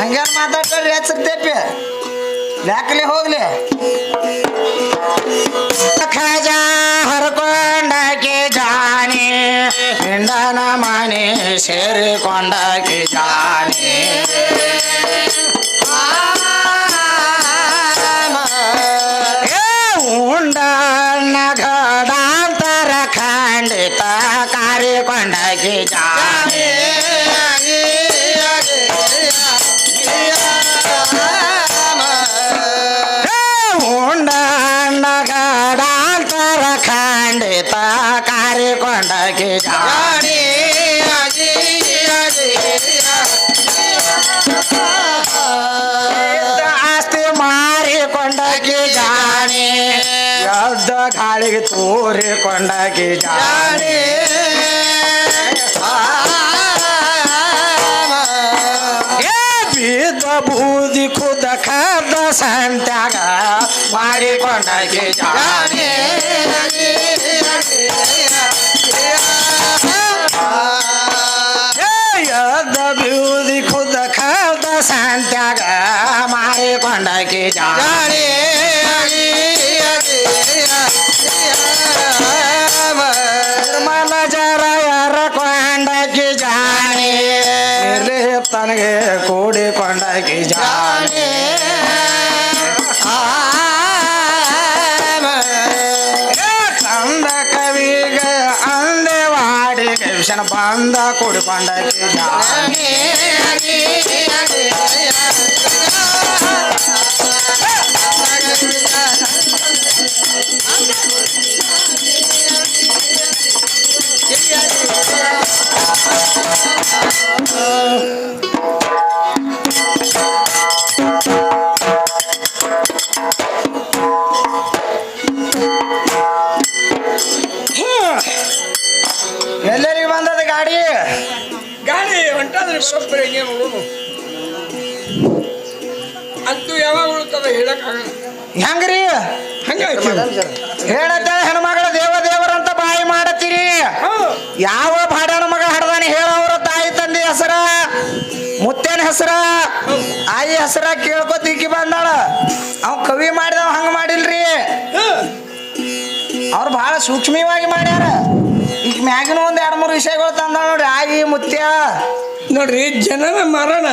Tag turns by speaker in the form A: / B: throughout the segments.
A: ಹಂಗೇನ್ ಮಾತಾಡ್ರಿ ಹಚ್ಚರ್ತೇಪಿ ಯಾಕಲಿ ಹೋಗ್ಲಿ. ಖಜಾ ಹರ್ಕೊಂಡಾಕಿ ಜಾನಿ ಹಿಂಡನ ಮನೆ ಸೇರಿಕೊಂಡಾಕಿ ಜಾನಿ. ಏ ಉಂಡನ ಗಡಾಂತರ ಖಂಡಿತ ಕಾರಿಕೊಂಡಾಕಿ ಜಾನಿ. ಗಾಳಿಗೆ ತೂರಿಕೊಂಡಾಕಿ ಜಾಣಿ ಏ ಬಿದ್ದ ಬೂದಿ ಖುದ ಖದ ಸಂತ್ಯಾಗ ಮಾರಿಕೊಂಡಾಕಿ ಜಾಣಿ ಏ ಎದ್ದ ಬೂದಿ ಖುದ ಖದ ಸಂತ್ಯಾಗ ಮಾರಿಕೊಂಡಾಕಿ ಜಾಣಿ ಇಲ್ಲಿ ಕೂಡಿಕೊಂಡ ಗಿಜಾನೆ ಚಂದ ಕಂದ ಅಂದೆ ವಾಡಿಗೆ ವಿಷನ ಬಂದ ಕೂಡಿಕೊಂಡಾಕಿ ಜಾಣಿ ಗಾಡಿ
B: ಗಾಡಿ ಹೊಂಟಾದ್ರೆ ಬರೋಬ್ಬರಿ ಹಿಂಗೆ ಅಂತೂ ಯಾವಾಗ ಉಳ್ತದ ಹೇಳಕ್ಕಾಗಲ್ಲ.
A: ಹೆಂಗ್ರಿ?
B: ಹಂಗೆ
A: ಹೇಳತ್ತ ಹೆಣ್ಮಗಳ ದೇವ ದೇವರಂತ ಬಾಯಿ ಮಾಡತ್ತೀರಿ ಯಾವ ಬಾಡನ ಮಗ ಹಡ್ದಾನೆ ಹೇಳವ್ರ ತಾಯಿ ತಂದೆ ಹೆಸರ ಮುತ್ತೇನ ಹೆಸರ ಆಯಿ ಹೆಸರ ಕೇಳ್ಕೊತ ಈಕಿ ಬಂದಾಳ. ಅವ್ ಕವಿ ಮಾಡಿದವ ಹಂಗ ಮಾಡಿಲ್ರಿ. ಅವ್ರು ಬಹಳ ಸೂಕ್ಷ್ಮವಾಗಿ ಮಾಡ್ಯಾರ. ಈಗ ಮ್ಯಾಗಿನ ಒಂದ್ ಎರಡ್ ಮೂರು ವಿಷಯಗಳು ತಂದಾಳ ನೋಡ್ರಿ ಆಯಿ ಮುತ್ಯ.
B: ನೋಡ್ರಿ ಜನನ ಮರಣ.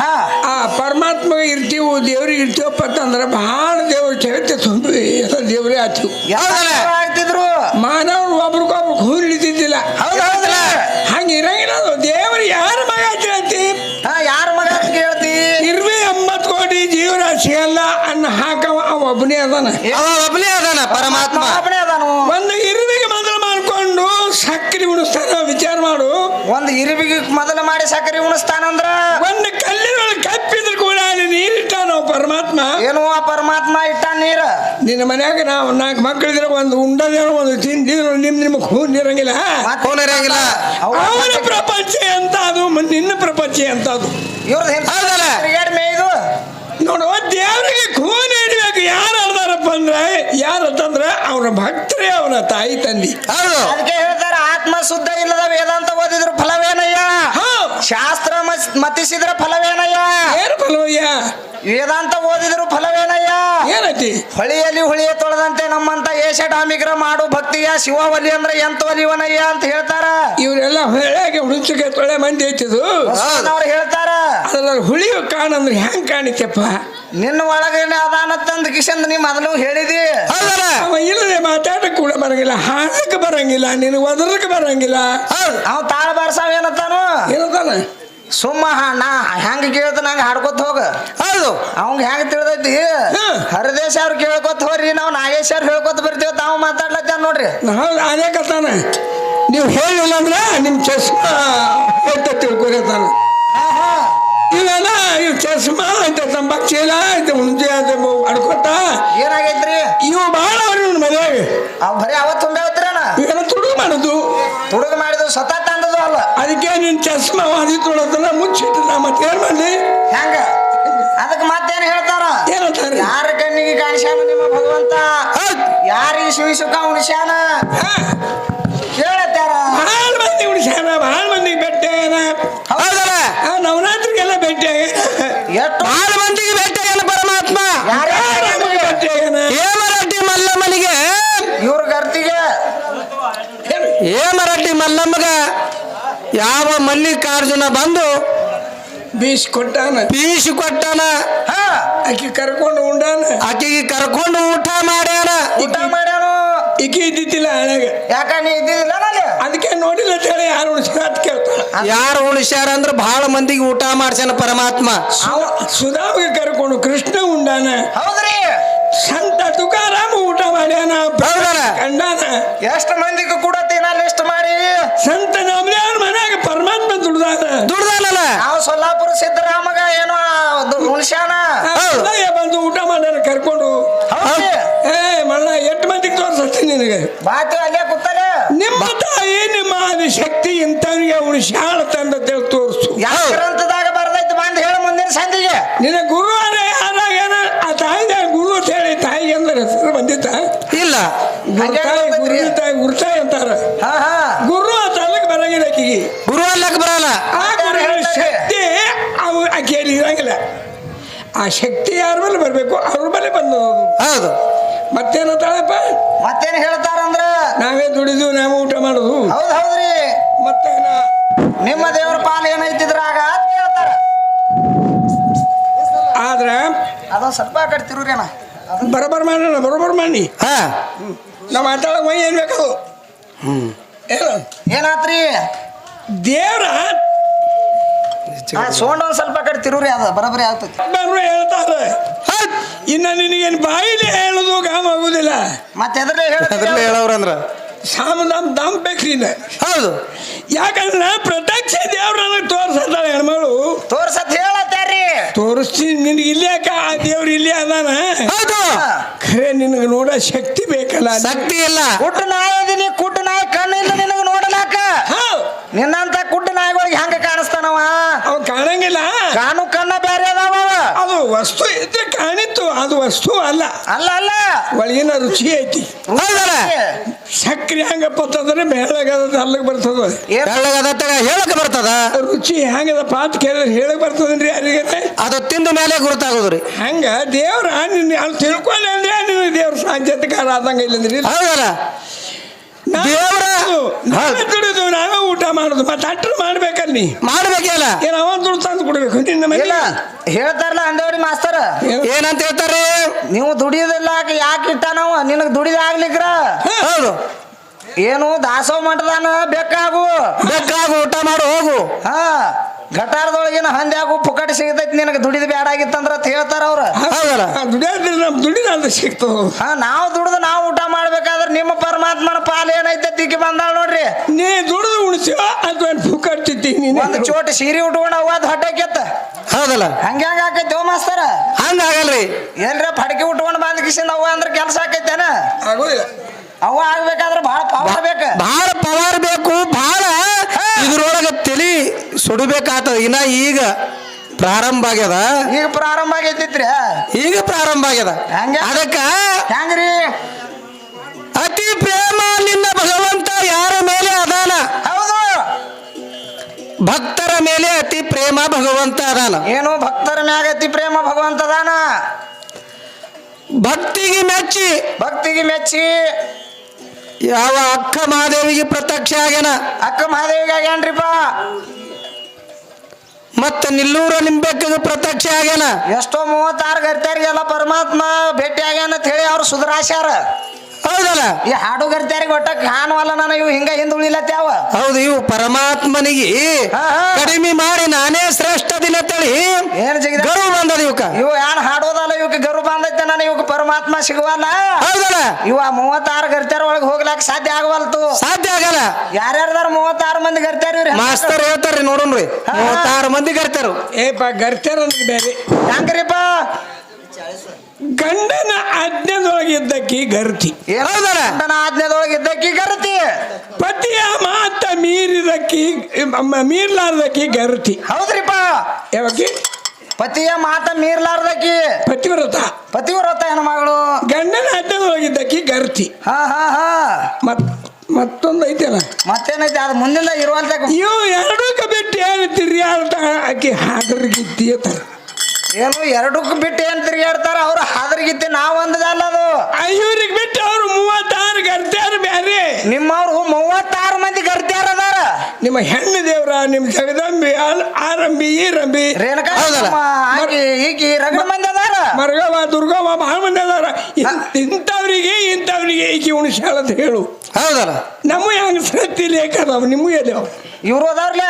A: ಹಾ.
B: ಆ ಪರಮಾತ್ಮಗೆ ಇರ್ತೀವು ದೇವ್ರಿಗೆ ಇರ್ತೀವಪ್ಪ ಅಂತಂದ್ರೆ ಬಹಳ ದೇವ್ರ ಚರಿತ್ರೆ ತುಂಬಿ ದೇವ್ರೇ ಆತು
A: ಯಾವ್ದಲ್ಲ ಆಗ್ತಿದ್ರು?
B: ಮಾನವ್ರು ಒಬ್ರಿಗೊಬ್ರು ಹೂನ್ ಹಿಡಿತಿದ್ದಿಲ್ಲ ಹಂಗೆ ಇರಂಗಿಲ್ಲ ಅದು. ದೇವ್ರು ಯಾರ ಮಗ ಕೇಳ್ತಿ
A: ಹಾ ಯಾರ ಮಗ ಅಂತ ಕೇಳ್ತಿ?
B: ಇರ್ವಿ ಎಂಬತ್ ಕೋಟಿ ಜೀವರಾಶಿ ಅಲ್ಲ ಅನ್ನ ಹಾಕವ ಅವ ಒಬ್ಬನೇ ಅದಾನ.
A: ಒಬ್ಬನೇ ಒಬ್ನೇ ಅದಾನ ಪರಮಾತ್ಮ. ಒಬ್ಬನೇ ಅದಾನು.
B: ಒಂದು ಸಕ್ಕರೆ ಉಣಿಸ್ತಾನ ವಿಚಾರ ಮಾಡು.
A: ಒಂದು ಇರುವಿಗೆ ಮೊದಲು ಮಾಡಿ ಸಕ್ಕರೆ ಉಣಿಸ್ತಾನಂದ್ರ?
B: ಒಂದು ಕಲ್ಲಿನೊಳಗೆ ಕಪ್ಪಿದ್ರೆ ಕೂಡ ಅಲ್ಲಿ ನೀರಿಟ್ಟಾನ ಪರಮಾತ್ಮ?
A: ಏನು ಆ ಪರಮಾತ್ಮ ಇಟ್ಟ ನೀರ?
B: ನಿನ್ನ ಮನ್ಯಾಗ ನಾವು ನಾಲ್ಕು ಮಕ್ಕಳಿದ್ರೆ ಒಂದು ಉಂಡದ ಒಂದು ತಿಂದಿದ್ರು ನಿಮ್ ನಿಮ್ಗೆ ಹೂನ್ ಇರಂಗಿಲ್ಲ
A: ಹೂನ್ ಇರಂಗಿಲ್ಲ
B: ಅವನ ಪ್ರಪಂಚ ಅಂತ ಅದು ನಿನ್ನ ಪ್ರಪಂಚ ಅಂತ ಅದು
A: ಇವ್ರದ್ದು ಇದು?
B: ನೋಡು ದೇವರಿಗೆ ಖೂನ್ ಹಿಡಿಬೇಕು ಯಾರು ಅರ್ದಾರಪ್ಪ ಅಂದ್ರೆ ಯಾರು ಅಂತಂದ್ರೆ ಅವನ ಭಕ್ತರೇ ಅವನ ತಾಯಿ ತಂದಿ.
A: ಅದಕ್ಕೆ ಹೇಳ್ತಾರ ಆತ್ಮ ಶುದ್ಧ ಇಲ್ಲದ ವೇದಾಂತ ಓದಿದ್ರು ಫಲವೇನಯ್ಯ? ಶಾಸ್ತ್ರ ಮತಿಸಿದ್ರ ಫಲವೇನಯ್ಯ?
B: ಏನು ಫಲವಯ್ಯ?
A: ವೇದಾಂತ ಓದಿದ್ರು ಫಲವೇನಯ್ಯ?
B: ಏನೈತಿ?
A: ಹೊಳಿಯಲ್ಲಿ ಹುಳಿಯ ತೊಳೆದಂತೆ ನಮ್ಮಂತ ಏಷ ಡಾಮಿಗ್ರ ಮಾಡು ಭಕ್ತಿಯ ಶಿವ ಒಲಿ ಅಂದ್ರೆ ಎಂತ ಒಲಿವನಯ್ಯ ಅಂತ ಹೇಳ್ತಾರ.
B: ಇವರೆಲ್ಲ ಹೊಳೆಗೆ ಹುಡುಚಕ್ಕೆ ತೊಳೆ ಮಂದಿ ಐತಿದು.
A: ಅವ್ರು ಹೇಳ್ತಾರ.
B: ಅದ್ರಲ್ಲಿ ಹುಳಿಯು ಕಾಣಂದ್ರೆ ಹೆಂಗ್ ಕಾಣಿತಪ್ಪ?
A: ನಿನ್ನ ಒಳಗೇನೆ ಅದಾನತ್ತಂದ ಕಿಶನ್ ನೀ ಮೊದಲು ಹೇಳಿದಿ.
B: ಅವ ಇಲ್ಲದೆ ಮಾತಾಡಕ್ ಕೂಡ ಬರಂಗಿಲ್ಲ ಹಾಡಕ್ ಬರಂಗಿಲ್ಲ ನಿನ್ ಒದರಕ್ ಬರಂಗಿಲ್ಲ.
A: ಅವ್ ತಾಳ ಬಾರ್ಸಾವ ಏನತ್ತಾನು?
B: ಏನತ್ತಾನ?
A: ಸುಮ್ಮ ಹ- ನಾ ಹೆಂಗ ಕೇಳ್ತ ನಂಗೆ ಹಾಡ್ಕೊತ ಹೋಗ. ಹೌದು. ಅವಂಗ ಹೆಂಗ ತಿಳಿದೈತಿ? ಹರಿದೇಶ ಅವ್ರು ಕೇಳ್ಕೊತ ಹೋರಿ ನಾವು ನಾಗೇಶ್ ಅವ್ರು ಹೇಳ್ಕೊತ ಬರ್ತೀವಿ ತಾವು ಮಾತಾಡ್ಲತ್ತ ನೋಡ್ರಿ.
B: ಹೌದು ಅದೇ ಕತ್ತಾನ ನೀವು ಹೇಳಿಲ್ಲ ಅಂದ್ರೆ ನಿಮ್ಮ ಚಸ್ಮಾ ತಿಳ್ಕೊರಿ ತಿಳ್ಕೊತಾನ ಇವೆಲ್ಲ ಇವ್ ಚಸ್ಮಾ ಅಂತ ತಂಬಾಕ್ ಚೀಲ ಐತೆ ಮುಂಜೆ ಐತೆ ಅಡ್ಕೊತ
A: ಏನಾಗೈತ್ರಿ?
B: ಇವು ಭಾಳ ಅವ್ರಿ ಇವ್ನ ಮದುವೆಗೆ
A: ಅವ್ ಬರೀ ಅವತ್ತು ತುಂಬೆ ಹೋಗ್ತಿರನ
B: ಇವೆಲ್ಲ ತುಡುಗು ಮಾಡುದು.
A: ತುಡುಗ ಮಾಡಿದ್ರು ಸ್ವತಃ ತಂದದು ಅಲ್ಲ.
B: ಅದಕ್ಕೆ ನಿನ್ ಚಸ್ಮಾ ಮಾಡಿ ತೊಳೋದನ್ನ ಮುಚ್ಚಿಟ್ಟಿಲ್ಲ ಮತ್ತೆ ಏನ್ ಮಾಡ್ಲಿ?
A: ಹೆಂಗ? ಅದಕ್ಕೆ ಮತ್ತೇನು ಹೇಳ್ತಾರ?
B: ಏನಂತಾರೆ
A: ಯಾರ ಕಣ್ಣಿಗೆ ಕಾಣಿಸ್ಯಾನ ನಿಮ್ಮ ಭಗವಂತ? ಯಾರಿಗೆ ಶಿವಿ ಸುಖ ಉಣಿಸ್ಯಾನ ಕೇಳತ್ತಾರ
B: ಭಾಳ ಮಂದಿ ಉಳಿಸ್ಯಾನ ಭಾಳ ಮಂದಿಗೆ ಭೇಟಿ ಆಗ್ಯಾನ.
A: ಹೌದಲ್ಲ
B: ಆ ನವರಾತ್ರಿಗೆಲ್ಲ ಭೇಟಿ ಆಗ್ಯಾನ
C: ನಮಗ ಯಾವ ಮಲ್ಲಿಕಾರ್ಜುನ ಬಂದು
B: ಬೀಸ್ ಕೊಟ್ಟಾನ
C: ಬೀಸ್ ಕೊಟ್ಟಾನ
A: ಹಾ
B: ಆಕಿ ಕರ್ಕೊಂಡು ಉಂಡಾನ.
C: ಆಕೆಗೆ ಕರ್ಕೊಂಡು ಊಟ ಮಾಡ್ಯಾನ.
A: ಊಟ ಮಾಡ್ಯಾನ?
B: ಈಕಿ ಇದ್ದಿದ್ದಿಲ್ಲ ಹಳೆಗೆ
A: ಯಾಕ ನೀ ಇದ್ದಿದ್ದಿಲ್ಲ ನನಗೆ?
B: ಅದಕ್ಕೆ ನೋಡಿಲ್ಲ ಅಂತ ಹೇಳಿ ಯಾರು ಉಳಿಸ್ಯಾರ ಅಂತ ಕೇಳ್ತಾನ
C: ಯಾರು ಉಳಿಸ್ಯಾರ ಅಂದ್ರೆ ಬಹಳ ಮಂದಿಗೆ ಊಟ ಮಾಡ್ಸ್ಯಾನ ಪರಮಾತ್ಮ.
B: ಸುಧಾವಿಗೆ ಕರ್ಕೊಂಡು ಕೃಷ್ಣ ಉಂಡಾನ.
A: ಹೌದ್ರಿ.
B: ಸಂತ ತುಕಾರಾಮ ಊಟ ಮಾಡ್ಯಾನ.
C: ಬೆಳ್ದಾನ
B: ಕಂಡಾನ?
A: ಎಷ್ಟು ಮಂದಿಗೂ ಕೂಡ
B: ಸಂತ ಅವ್ರ ಮನ್ಯಾಗ ಪರಮಾತ್ಮ ದುಡ್ದಾನ
C: ದುಡ್ದಾನಲ್ಲ.
A: ನಾವು ಸೊಲ್ಲಾಪುರ ಸಿದ್ದರಾಮಗ ಏನೋ ಉಳ್ಸ್ಯಾನ
B: ಬಂದು ಊಟ ಮಾಡ್ಯಾನ ಕರ್ಕೊಂಡು. ಏ ಮಣ್ಣ ಎಷ್ಟು ಮಂದಿಗೆ ತೋರ್ಸತ್ತೀನಿ ನಿನಗೆ?
A: ಬಾತು ಅಲ್ಲೇ ಕೂತಲೆ
B: ನಿಮ್ಮ ತಾಯಿ ನಿಮ್ಮ ಆದಿ ಶಕ್ತಿ ಇಂಥವ್ರಿಗೆ ಉಳಿಸ್ಯಾಳ ತಂದ ತಿಳ್ ತೋರಿಸು.
A: ಯಾವ. ಗ್ರಂಥದಾಗ ಬರ್ದೈತಿ ಬಂದ್ ಹೇಳ ಮುಂದಿನ ಸಂಧಿಗೆ
B: ನಿನ್ನ ಗುರು ಅರೆ ಯಾರಾಗೇನ ಆ ತಾಯಿ ಗುರು ಅಂತ ಹೇಳಿ ತಾಯಿಗೆ ಅಂದ್ರೆ ಹೆಸರು ಬಂದಿತ್ತ?
C: ಇಲ್ಲ.
B: ಗುರುತಾಯಿ
A: ಗೊತ್ತೈತ್ರಿ.
B: ಗುರು ತಾಯಿ ಗುರುತಾಯಿ ಅಂತಾರ.
A: ಹಾ ಹಾ.
B: ಆಕಿಗೆ
C: ಗುರು ಅಲ್ಲಕ್ಕೆ ಬರಲ್ಲ.
B: ಆ ಶಕ್ತಿ ಅವು ಆಕೆಯಲ್ಲಿ ಇರಂಗಿಲ್ಲ ಆ ಶಕ್ತಿ ಯಾರ ಮೇಲೆ ಬರಬೇಕು? ಅವ್ರ ಮೇಲೆ ಬಂದು
C: ಹೌದು.
B: ಮತ್ತೇನಂತಾಳಪ್ಪ
A: ಮತ್ತೇನು ಹೇಳ್ತಾರಂದ್ರ?
B: ನಾವೇ ದುಡಿದು ನಾವು ಊಟ ಮಾಡುದು.
A: ಹೌದು ಹೌದ್ರಿ.
B: ಮತ್ತೇನ?
A: ನಿಮ್ಮ ದೇವರ ಪಾಲ ಏನೈತಿದ್ರಾಗ ಅಂತ ಹೇಳ್ತಾರ.
B: ಆದ್ರ
A: ಅದ ಸ್ವಲ್ಪ ಕಟ್ತಿರು ರೀ ತಿರುಗ್ರೇನ
B: ಬರೋಬ್ಬರ ಮಾಡೋಣ ಬರೋಬರ್ ಮಾಡಿ.
C: ಹಾ.
B: ನಾವು ಮಾತಾಡೋ ಮೈ ಏನ್ ಬೇಕದು ಏನು
A: ಏನಾತ್ರಿ?
B: ದೇವ್ರ?
A: ಆ ಸೋಂಡ್ ಒಂದ್ ಸ್ವಲ್ಪ ಕಡೆ ತಿರು ಅದ ಬರಬರಿ ಆಗ್ತದೆ.
B: ಬರ್ರು ಹೇಳ್ತಾರೆ. ಇನ್ನ ನಿನಗೇನು ಬಾಯಿಲಿ ಹೇಳುದು ಗಾಮ ಆಗುದಿಲ್ಲ?
A: ಮತ್ತೆ ಎದ್ರಲ್ಲೇ
C: ಅದ್ರಲ್ಲೇ
A: ಹೇಳ
C: ಹೇಳವ್ರಂದ್ರ
B: ಸಾಮ ನಮ್ ದಮ್ ಬೇಕ್ರಿ.
C: ಹೌದು.
B: ಯಾಕಂದ್ರೆ ಪ್ರತ್ಯಕ್ಷ ದೇವ್ರನ್ನ ತೋರ್ಸತ್ತಾಳೆ ಹೆಣ್ಮಗಳು.
A: ತೋರ್ಸತ್ ಹೇಳತ್ತಾರ್ರಿ
B: ತೋರಿಸ್ತೀನಿ ನಿನಗೆ ಇಲ್ಯಾಕ ಆ ದೇವ್ರು ಇಲ್ಲೇ ಅದಾನ?
C: ಹೌದು.
B: ಖರೆ ನಿನಗೆ ನೋಡೋ ಶಕ್ತಿ ಬೇಕಲ್ಲ
C: ಶಕ್ತಿ ಇಲ್ಲ.
A: ಕುಟ್ಟು ನಾಯದಿನಿ ಇದೀನಿ ಕುಟ್ಟು ನಾಯಿ ಕಣ್ಣು ಇಲ್ಲ ನಿನಗ ನೋಡಲಾಕ
B: ಹೌದ್.
A: ನಿನ್ನಂತ ಕುಡ್ಡ ನಾಯಿಗಳಿಗೆ ಹೆಂಗ ಕಾಣಿಸ್ತಾನವ?
B: ಅವ್ ಕಾಣಂಗಿಲ್ಲ.
A: ಕಾನು ಕಣ್ಣ ಬೇರೆ ಅದಾವ
B: ಅದು ವಸ್ತು ಇದ್ರೆ ಕಾಣಿತ್ತು ಅದು ವಸ್ತು ಅಲ್ಲ.
A: ಅಲ್ಲ ಅಲ್ಲ.
B: ಒಳಗಿನ ರುಚಿ ಐತಿ.
C: ಹೌದಲ್ಲ?
B: ಸಕ್ರೆ ಹೆಂಗಪ್ಪ ಅಂತಂದ್ರೆ ಮೇಳಗದ ಅಲ್ಲಿಗೆ ಬರ್ತದ?
C: ಹೇಳಕ್ ಬರ್ತದ?
B: ರುಚಿ ಹೆಂಗದ ಪಾತ್ ಕೇಳಿದ್ರೆ ಹೇಳಕ್ ಬರ್ತದನ್ರಿ ಯಾರಿಗೆ?
C: ಅದು ತಿಂದ ಮೇಲೆ ಗುರುತಾಗೋದ್ರಿ.
B: ಹಂಗ ದೇವ್ರ ನಿನ್ನ ಅಲ್ಲಿ ತಿಳ್ಕೊಂಡ್ರೆ ಅಂದ್ರೆ ನಿನ್ನ ದೇವ್ರ ಕಾರ ಆದಂಗ ಇಲ್ಲಂದ್ರಿ.
C: ಹೌದಲ್ಲ? ದೇವ್ರ! ಹೌದ್.
B: ದುಡಿದು ನಾವೇ ಊಟ ಮಾಡುದು. ಮತ್ತೆ ಅಟ್ರು ಮಾಡ್ಬೇಕಲ್ಲ. ನೀ
C: ಮಾಡ್ಬೇಕಲ್ಲ
B: ಏನ್ ಅವ ದುಡ್ಡು ತಂದು ಕೊಡ್ಬೇಕು ನಿನ್ನ
A: ಇಲ್ಲ ಹೇಳ್ತಾರಲ್ಲ ಅಂದವ್ರಿ ಮಾಸ್ತರ.
C: ಏನಂತ ಹೇಳ್ತಾರೆ?
A: ನೀವು ದುಡಿಯೋದಿಲ್ಲ ಯಾಕೆ ಇಟ್ಟಾನವ? ನಿನಗ್ ದುಡಿದ ಆಗ್ಲಿಕ್ರ
C: ಹೌದು.
A: ಏನು ದಾಸೋ ಮಠದಾನ ಬೇಕಾಗು.
C: ಬೇಕಾಗು ಊಟ ಮಾಡು ಹೋಗು.
A: ಹಾ. ಗಟಾರದೊಳಗಿನ ಹಂದ್ಯಾಗು ಪುಕಟ್ ಸಿಗತೈತಿ ನಿನಗೆ ದುಡಿದ ಬ್ಯಾಡ ಆಗಿತ್ತಂದ್ರ ಹೇಳ್ತಾರ ಅವ್ರ.
C: ಹೌದಲ್ಲ?
B: ದುಡಿಯೋದ್ರಿ ಅಂತ ಸಿಗ್ತದ
A: ಹಾ ನಾವು ದುಡಿದು ನಾವು ಊಟ ಮಾಡ್ಬೇಕಾದ್ರೆ ನಿಮ್ಮ ಪರಮಾತ್ಮನ ಪಾಲ್ ಏನೈತೆ ತಿಕ್ಕಿ ಬಂದಾಳ ನೋಡ್ರಿ.
B: ನೀ ದುಡಿದು ಉಣಿಸ್ಯೋ ಪುಕಟ್ ಫುಕಟ್ತಿತ್ತಿ ನೀನು.
A: ಒಂದು ಚೋಟ ಸೀರೆ ಉಟ್ಕೊಂಡು ಅವಾದ ಹೊಟ್ಟೆಕ್ಕೆತ್ತ
C: ಹೌದಲ್ಲ?
A: ಹಂಗ ಹೆಂಗ ಆಕೈತಿ ಓ ಮಾಸ್ತರ.
C: ಹಂಗ ಆಗಲ್ರಿ.
A: ಏನ್ರ ಫಡಕಿ ಉಟ್ಕೊಂಡು ಬಂದ ಕಿಸಿಂದ ಅವ್ವ ಅಂದ್ರೆ ಕೆಲಸ ಆಕೈತೇನ?
B: ಆಗೋದಿಲ್ಲ.
A: ಅವ ಆಗ್ಬೇಕಾದ್ರೆ ಬಹಳ ಪವರ್ ಬೇಕು.
C: ಬಹಳ ಪವರ್ ಬೇಕು ಬಹಳ ಇದ್ರೊಳಗ ತಲಿ ಸುಡಬೇಕಾಗ್ತದ ಇನ್ನ ಈಗ ಪ್ರಾರಂಭ ಆಗ್ಯದ.
A: ಈಗ ಪ್ರಾರಂಭ ಆಗೈತಿತ್ರಿ.
C: ಈಗ ಪ್ರಾರಂಭ ಆಗ್ಯದ? ಅದಕ್ಕ
A: ಹೆಂಗ್ರಿ?
C: ಅತಿ ಪ್ರೇಮ ನಿನ್ನ ಭಗವಂತ ಯಾರ ಮೇಲೆ ಅದಾನ?
A: ಹೌದು.
C: ಭಕ್ತರ ಮೇಲೆ ಅತಿ ಪ್ರೇಮ ಭಗವಂತ ಅದಾನ.
A: ಏನು ಭಕ್ತರ ಮ್ಯಾಗ ಅತಿ ಪ್ರೇಮ ಭಗವಂತ ಅದಾನ?
C: ಭಕ್ತಿಗೆ ಮೆಚ್ಚಿ.
A: ಭಕ್ತಿಗೆ ಮೆಚ್ಚಿ.
C: ಯಾವ ಅಕ್ಕ ಮಹಾದೇವಿಗೆ ಪ್ರತ್ಯಕ್ಷ ಆಗ್ಯಾನ?
A: ಅಕ್ಕ ಮಹಾದೇವಿಗೆ ಆಗ್ಯಾನ್ರಿಪ್ಪ.
C: ಮತ್ತ ನಿಲ್ಲೂರ ನಿಂಬೆಕ್ಕಗೆ ಪ್ರತ್ಯಕ್ಷ ಆಗ್ಯಾನ.
A: ಎಷ್ಟೋ ಮೂವತ್ತಾರು ಗರ್ತ್ಯಾರಿಗೆಲ್ಲ ಪರಮಾತ್ಮ ಭೇಟಿ ಆಗ್ಯಾನ ಅಂತ ಹೇಳಿ ಅವ್ರು ಸುಧಾರಾಸ್ಯಾರ.
C: ಹೌದಲ್ಲ?
A: ಈ ಹಾಡು ಗರ್ತ್ಯಾರಿಗೆ ಒಟ್ಟ ಕಾಣವಲ್ಲ ನಾನು ಇವು ಹಿಂಗ ಹಿಂದುಳಿಲತ್ಯಾವ.
C: ಹೌದು ಇವು ಪರಮಾತ್ಮನಿಗೆ
A: ಹಾ, ಹಾ.
C: ಕಡಿಮೆ ಮಾಡಿ ನಾನೇ ಶ್ರೇಷ್ಠ ದಿನ ತಳಿ
A: ಏನ್ ಜಿಗಿದ?
C: ಗರು ಬಂದದ ಇವಕ್ಕ
A: ಇವು ಯಾನ್ ಹಾಡೋದಲ್ಲ ಇವಕ್ಕೆ ಗರು ಇವಕ್ಕೆ ಪರಮಾತ್ಮ ಸಿಗುವಲ್ಲ
C: ಹೌದಲ್ಲ
A: ಇವ ಮೂವತ್ತಾರು ಗರ್ತ್ಯಾರ ಒಳಗೆ ಹೋಗ್ಲಾಕ ಸಾಧ್ಯ ಆಗವಲ್ತು
C: ಸಾಧ್ಯ ಆಗಲ್ಲ.
A: ಯಾರ್ಯಾರ್ದಾರ ಮೂವತ್ತಾರು ಮಂದಿ ಗರ್ತ್ಯಾರ ಇವ್ರಿ?
C: ಮಾಸ್ತರ್ ಹೇಳ್ತಾರ್ರಿ ನೋಡೋಣ್ರಿ.
A: ಹಾ.
C: ಮೂವತ್ತಾರು ಮಂದಿ ಗರ್ತಾರು
B: ಏಪ ಗರ್ತ್ಯಾರ ಅನ್ನೋದು ಬೇರೆ.
A: ಹೆಂಗ್ರಿಪ್ಪ?
B: ಗಂಡನ ಆಜ್ಞೆದೊಳಗಿದ್ದಕ್ಕಿ ಗರ್ತಿ?
A: ಗಂಡನ ಆಜ್ಞೆದೊಳಗಿದ್ದಕ್ಕಿ ಗರ್ತಿ?
B: ಪತಿಯ ಮಾತ ಮೀರಿದಕ್ಕಿ ಮೀರ್ಲಾರ್ದಕ್ಕಿ ಗರ್ತಿ.
A: ಹೌದ್ರಿಪ್ಪ.
B: ಯಾವಕ್ಕಿ?
A: ಪತಿಯ ಮಾತ ಮೀರ್ಲಾರ್ದಕ್ಕಿ
B: ಪತಿವ್ರತ.
A: ಪತಿವ್ರತ ಏನ ಮಗಳು?
B: ಗಂಡನ ಆಜ್ಞೆದೊಳಗಿದ್ದಕ್ಕಿ ಗರ್ತಿ.
A: ಹಾ ಹಾ ಹಾ.
B: ಮತ್ ಮತ್ತೊಂದು ಐತೆಲ್ಲ
A: ಮತ್ತೇನೈತಿ? ಅದು ಮುಂದಿನ ಇರುವಂತ
B: ಇವು ಎರಡಕ್ಕೆ ಬಿಟ್ಟು ಏನು ತಿರ್ಗಾಡ್ತ ಆಕಿ ಹಾದರಿಗಿತ್ತಿ ಅಂತಾರ.
A: ಏನು ಎರಡಕ್ಕೂ ಬಿಟ್ಟು ಏನು ತಿರ್ಗಾಡ್ತಾರ ಅವ್ರು ಹಾದ್ರಗಿತ್ತಿ ನಾವ್ ಒಂದಲ್ಲ ಅದು.
B: ಇವ್ರಿಗೆ ಬಿಟ್ಟು ಅವ್ರು ಮೂವತ್ತಾರು ಗರ್ತ್ಯಾರು ಬ್ಯಾರೆ.
A: ನಿಮ್ಮವ್ರು ಮೂವತ್ತಾರು ಮಂದಿ ಗರ್ತ್ಯಾರ
B: ನಿಮ್ಮ ಹೆಣ್ಣು ದೇವ್ರ ನಿಮ್ಮ ಜಗದಂಬಿ ಆರಂಭಿ ಆರಂಬಿ ಈ ರಂಬಿ
A: ರೇಣುಕಾ
C: ಹೌದಲ್ಲ?
A: ನಮ್ಮ ಆಕಿ ಈಕಿ ರಗಡ ಮಂದಿ ಅದಾರ?
B: ಮರ್ಗವ ದುರ್ಗವ ಮಂದಿ ಅದಾರ. ಇಂಥವ್ರಿಗೆ ಇಂಥವ್ರಿಗೆ ಈಕಿ ಉಣಿಸ್ಯಾಳ ಅಂತ ಹೇಳು.
C: ಹೌದಲ್ಲ?
B: ನಮ್ಮ ಹೆಂಗ ಸತ್ತಿ ಲೇಖ ಅದಾವ ನಿಮ್ಮೂ ಎಲ್ಲಿವ
A: ಇವ್ರು ಅದಾವ್ರಲ್ಲ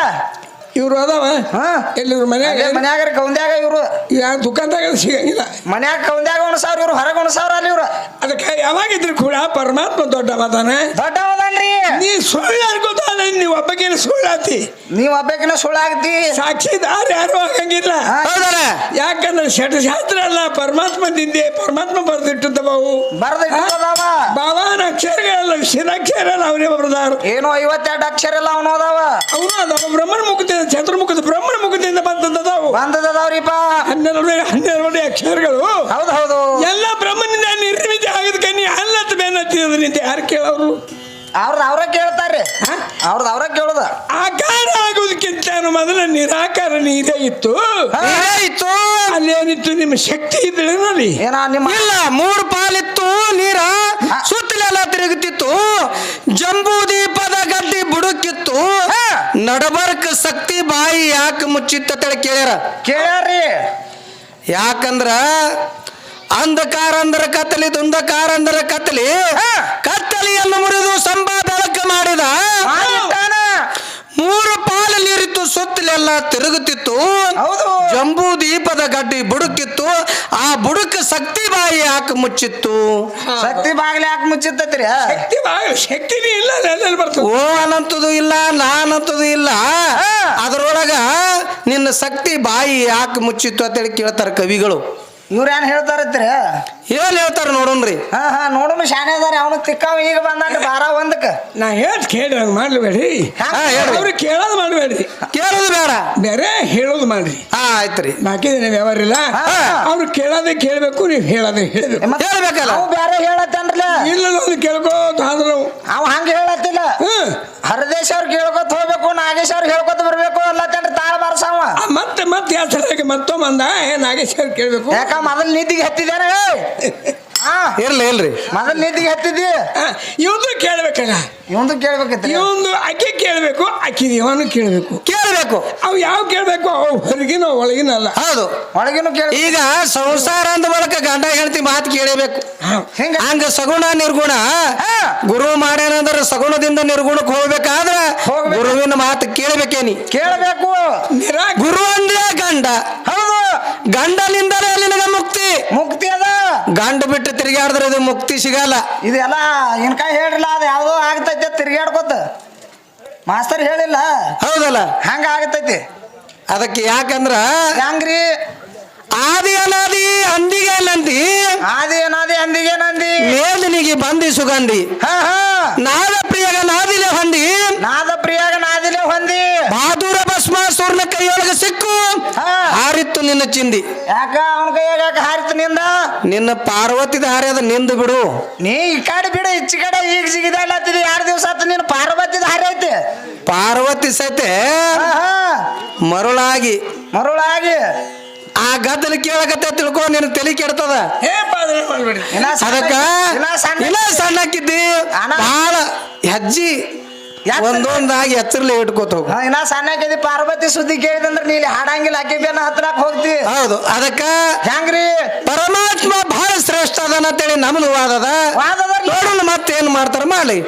B: ಇವ್ರು ಅದಾವ?
A: ಎಲ್ಲಿ
B: ಎಲ್ಲಿವ್ರ ಮನ್ಯಾಗ?
A: ಮನ್ಯಾಗ ಕೌಂದ್ಯಾಗ ಇವ್ರು.
B: ಯಾವ ದುಕಾನ್ದಾಗ ಸಿಗಂಗಿಲ್ಲ.
A: ಮನ್ಯಾಗ ಕೌಂದ್ಯಾಗ ಉಣಸಾವ್ರ ಇವ್ರು ಹೊರಗೆ ಉಣಸಾವ್ರ ಅಲ್ಲಿ ಇವ್ರು.
B: ಅದಕ್ಕೆ ಯಾವಾಗಿದ್ರು ಕೂಡ ಪರಮಾತ್ಮ ದೊಡ್ಡವದಾನ
A: ದೊಡ್ಡವದನ್ರಿ
B: ನೀ ಸುಳ್ಳು ಅನ್ಕೋತಾನ ನೀವು ಒಬ್ಬಗೇನು ಸುಳ್ಳಾತಿ
A: ನೀವ್ ಒಬ್ಬಕಿನ ಸುಳ್ಳಾಗ್ತಿ
B: ಸಾಕ್ಷಿದಾರ ಯಾರು ಆಗಂಗಿಲ್ಲ.
C: ಹೌದಲ್ಲ
B: ಯಾಕಂದ್ರೆ ಷಟಶಾಸ್ತ್ರ ಅಲ್ಲ ಪರಮಾತ್ಮದಿಂದೆ ಪರಮಾತ್ಮ ಬರೆದಿಟ್ಟದ ಬಾವು.
A: ಬರ್ದಿಟ್ಟದಾವ
B: ಬಾಬಾನ ಅಕ್ಷರಗಳಲ್ಲ ಶಿರಾಕ್ಷರ ಅಲ್ಲ ಅವರೇ ಬರೆದಾರ.
A: ಏನೋ ಐವತ್ತೆರಡು ಅಕ್ಷರ ಎಲ್ಲ ಅವನು ಅದಾವ.
B: ಅವನು ಅದಾವ ಬ್ರಹ್ಮನ ಮುಖದಿಂದ ಚತುರ್ಮುಖದ ಬ್ರಹ್ಮನ ಮುಖದಿಂದ ಬಂದದವು
A: ಬಂದದವ್ರಿಪ್ಪ
B: ಹನ್ನೆರಡು ಹನ್ನೆರಡು ಅಕ್ಷರಗಳು.
A: ಹೌದು ಹೌದು.
B: ಎಲ್ಲ ಬ್ರಹ್ಮನಿಂದ ನಿರ್ಮಿತ ಆಗದಕ್ಕೆ ನೀ ಅಲ್ಲತ್ತ ಬೇನತ್ತಿದ ನಿಂತ ಯಾರು ಕೇಳೋರು?
A: ಅವ್ರದ್ದು ಅವ್ರ ಕೇಳ್ತಾರ್ರಿ? ಅವ್ರದ್ದು ಅವ್ರ ಕೇಳುದ.
B: ಆಕಾರ ಆಗೋದಕ್ಕಿಂತ ಮೊದಲ ನಿರಾಕಾರ ನೀರೇ ಇತ್ತು.
C: ಇತ್ತು.
B: ಅಲ್ಲೇನಿತ್ತು ನಿಮ್ಮ ಶಕ್ತಿ ಇದ್ರಲ್ಲಿ
A: ಏನಾ ನಿಮ್ಮ
C: ಇಲ್ಲ ಮೂರು ಪಾಲಿತ್ತು ನೀರ ಸುತ್ತಲೆಲ್ಲ ತಿರುಗುತ್ತಿತ್ತು. ಜಂಬೂ ದೀಪದ ಗದ್ದಿ ಬುಡುಕಿತ್ತು. ನಡಬರ್ಕ ಶಕ್ತಿ ಬಾಯಿ ಯಾಕೆ ಮುಚ್ಚಿತ್ತ ಕೇಳ್ಯಾರ?
A: ಕೇಳ್ಯಾರ್ರಿ.
C: ಯಾಕಂದ್ರ ಅಂಧಕಾರ ಅಂದ್ರ ಕತ್ತಲಿ ದುಂಧಕಾರ ಅಂದ್ರ ಕತ್ತಲಿ. ಕತ್ತಲಿಯನ್ನು ಮುರಿದು ಸಂಬಾ ಬೆಳಕು ಮಾಡಿದ ಮೂರು ಪಾಲು ನೀರಿತ್ತು ಸುತ್ತಲೆಲ್ಲ ತಿರುಗುತ್ತಿತ್ತು.
A: ಹೌದು.
C: ಜಂಬೂ ದೀಪದ ಗಡ್ಡಿ ಬುಡುಕಿತ್ತು. ಆ ಬುಡುಕ ಶಕ್ತಿ ಬಾಯಿ ಯಾಕೆ ಮುಚ್ಚಿತ್ತು.
A: ಶಕ್ತಿ ಬಾಗಿಲು ಯಾಕೆ ಮುಚ್ಚಿತ್ತತ್ರಿ
B: ಶಕ್ತಿ ಬಾಗಿಲು ಶಕ್ತಿನೇ ಇಲ್ಲ ಎಲ್ಲೆಲ್ಲಿ ಬರ್ತದೆ.
C: ಓ ಅನಂತದು ಇಲ್ಲ ನಾನಂತದು ಇಲ್ಲ. ಅದರೊಳಗ ನಿನ್ನ ಶಕ್ತಿ ಬಾಯಿ ಯಾಕೆ ಮುಚ್ಚಿತ್ತು ಅಂತೇಳಿ ಕೇಳ್ತಾರೆ ಕವಿಗಳು.
A: ಇವ್ರ ಏನ್ ಹೇಳ್ತಾರತ್ರಿ?
C: ಏನ್ ಹೇಳ್ತಾರ ನೋಡೋಣ್ರಿ
A: ಹಾ ಹಾ ನೋಡೋಣ ಶಾನೆ ಅದಾರ ಅವನು ತಿಕ್ಕಾವ ಈಗ ಬಂದಾನ ಬಾರ ಒಂದಕ್ಕ
B: ನಾ ಹೇಳ್ ಕೇಳಿ ಹಂಗೆ ಮಾಡ್ಬೇಡಿ. ಅವ್ರಿಗೆ ಕೇಳೋದು ಮಾಡಬೇಡ್ರಿ.
C: ಕೇಳೋದು ಬೇಡ.
B: ಬೇರೆ ಹೇಳೋದು ಮಾಡ್ರಿ.
C: ಹಾ ಆಯ್ತ್ರಿ.
B: ಬಾಕಿ ವ್ಯವಹಾರಿಲ್ಲ ವ್ಯವಹಾರ ಇಲ್ಲ. ಅವ್ರು ಕೇಳೋದೇ ಕೇಳಬೇಕು ನೀವು ಹೇಳೋದೇ ಹೇಳಬೇಕು.
A: ಹೇಳಬೇಕಲ್ಲ
C: ಹೇಳ್ಬೇಕಲ್ಲ.
A: ಅವ ಬೇರೆ ಹೇಳತ್ತನ್ರಲ್ಲ.
B: ಇಲ್ಲ ಕೇಳ್ಕೋತ ಆದ್ರೆ.
A: ಅವ ಹಂಗ ಹೇಳತ್ತಿಲ್ಲ.
B: ಹ್ಮ್
A: ಹರದೇಶ್ ಅವ್ರಿಗೆ ಹೇಳ್ಕೊತ ಹೋಗ್ಬೇಕು ನಾಗೇಶ್ ಅವ್ರಿಗೆ ಹೇಳ್ಕೊತ ಬರ್ಬೇಕು ಅಲ್ಲತ್ತನ್ರಿ ತಾಳ ಬಾರ್ಸವ
B: ಆ, ಮತ್ತೆ ಮತ್ತೆ ಹೇಳ್ತಾರೆ ಮತ್ತೊಮ್ಮೆ ಅಂದ? ಏ ನಾಗೇಶ್ವರ್ ಕೇಳಬೇಕು.
A: ಯಾಕ ಮೊದಲ್ ಹತ್ತಿದಾರೆ ಹತ್ತಿದ್ದೇನೆ ಹಾ?
C: ಇರ್ಲಿ ಇಲ್ರಿ
A: ಮೊದಲ್ ನಿದ್ದಿಗೆ ಹತ್ತಿದ್ದಿ?
B: ಇವಂದು ಕೇಳ್ಬೇಕಲ್ಲ.
A: ಇವಂದು ಕೇಳ್ಬೇಕಿತ್ರಿ
B: ಇವಂದು ಅಕ್ಕಿ ಕೇಳಬೇಕು ಅಕ್ಕಿ ಇವನು ಕೇಳಬೇಕು.
C: ಕೇಳಬೇಕು.
B: ಅವು ಯಾವ ಕೇಳಬೇಕು? ಅವು ಹೊರಗಿನ ಒಳಗಿನ ಅಲ್ಲ.
C: ಹೌದು
A: ಒಳಗಿನ ಕೇಳ
C: ಈಗ ಸಂಸಾರ ಅಂದ ಬಳಕ ಗಂಡ ಹೆಂಡತಿ ಮಾತು ಕೇಳಬೇಕು.
A: ಹಿಂಗ?
C: ಹಂಗ ಸಗುಣ ನಿರ್ಗುಣ. ಗುರು ಮಾಡ್ಯಾನಂದ್ರೆ ಸಗುಣದಿಂದ ನಿರ್ಗುಣಕ್ಕೆ ಹೋಗ್ಬೇಕಾದ್ರೆ
A: ಹೋಗ್ಬೇಕು.
C: ಗುರುವಿನ ಮಾತು ಕೇಳಬೇಕೇನಿ.
A: ಕೇಳಬೇಕು.
C: ಗುರು ಅಂದ್ರೆ ಗಂಡ.
A: ಹೌದು.
C: ಗಂಡನಿಂದಲೇ ನಿನಗ ಮುಕ್ತಿ.
A: ಮುಕ್ತಿ ಅದ.
C: ಗಂಡ ಬಿಟ್ಟು ತಿರುಗಾಡಿದ್ರೆ ಇದು ಮುಕ್ತಿ ಸಿಗಲ್ಲ.
A: ಇದೆಲ್ಲ ಇನ್ಕ ಹೇಳಿಲ್ಲ ಅದು ಯಾವ್ದೋ ಆಗ್ತೈತೆ ತಿರ್ಗಾಡ್ಕೊತ ಮಾಸ್ತರ್ ಹೇಳಿಲ್ಲ.
C: ಹೌದಲ್ಲ?
A: ಹಂಗ ಆಗತೈತಿ.
C: ಅದಕ್ಕೆ ಯಾಕಂದ್ರ
A: ಹೆಂಗ್ರಿ?
C: ಆದಿ ಅನಾದಿ ಅಂದಿಗೆ ನಂದಿ
A: ಆದಿ ಅನಾದಿ ಅಂದಿಗೆ ನಂದಿ
C: ಮೇದಿನಿಗೆ ಬಂದಿ ಸುಗಂಧಿ
A: ಹಾ ಹಾ.
C: ನಾದ ಪ್ರಿಯಾಗ ನಾದಿಲೆ ಹೊಂದಿ?
A: ನಾದ ಪ್ರಿಯಾಗ ನಾದಿಲೆ ಹೊಂದಿ.
C: ಬಹಾದೂರ ಭಸ್ಮಾಸುರನ ಕೈಯೊಳಗೆ ಸಿಕ್ಕು. ಹಾರಿತ್ತು ನಿನ್ನ ಚಿಂದಿ.
A: ಯಾಕ ಅವನ ಕೈಯಾಗ ಯಾಕೆ ಹಾರಿತು ನಿಂದ?
C: ನಿನ್ನ ಪಾರ್ವತಿದ ಹಾರ್ಯದ ನಿಂದು ಬಿಡು.
A: ನೀ ಈ ಕಡೆ ಬಿಡು ಈಚೆ ಕಡೆ ಈಗ ಸಿಗಿದಾಡ್ಲತ್ತಿದಿ ಎರಡು ದಿವಸ ಆತು ನಿನ್ನ ಪಾರ್ವತಿದ ಐತೆ.
C: ಪಾರ್ವತಿ ಸತೆ ಮರುಳಾಗಿ.
A: ಮರುಳಾಗಿ.
C: ಆ ಗದ್ದಲ ಕೇಳಕತ್ತ ತಿಳ್ಕೊ ನಿನ್ನ ತಲೆ ಕೆಡ್ತದ.
B: ಹೇ ಪಾದನೆ ಮಾಡಬೇಡಿ
A: ಇನ್ನ ಸಣ್ಣ-
C: ಅದಕ್ಕ
A: ಇನ್ನ ಸಣ್ಣ
C: ಇನ್ನ ಸಣ್ಣಕ್ಕಿದ್ದಿ
A: ಅಣ್ಣ.
C: ಬಹಳ ಹೆಜ್ಜಿ ಒಂದೊಂದಾಗಿ ಎಚ್ಚರಲೆ ಇಟ್ಕೋತ ಹೋಗು.
A: ಹಾ, ಇನ್ನ ಸಣ್ಣಕ್ಕಿದಿ ಪಾರ್ವತಿ ಸುದ್ದಿ ಕೇಳಿದಂದ್ರೆ ನೀ ಇಲ್ಲಿ ಹಾಡಂಗಿಲ್ಲ ಅಕ್ಕಿ ಬೇನ ಹತ್ರಕ್ ಹೋಗ್ತಿ.
C: ಹೌದು ಅದಕ್ಕ
A: ಹೆಂಗ್ರಿ?
C: ಪರಮಾತ್ಮ ಬಹಳ ಶ್ರೇಷ್ಠ ಅದನ್ನ ಅಂತೇಳಿ ನಮ್ದು ವಾದದ.
A: ವಾದದಲ್ಲಿ
C: ನೋಡೋಣ ಮತ್ತೇನ್ ಮಾಡ್ತಾರ ಮಾಡಿ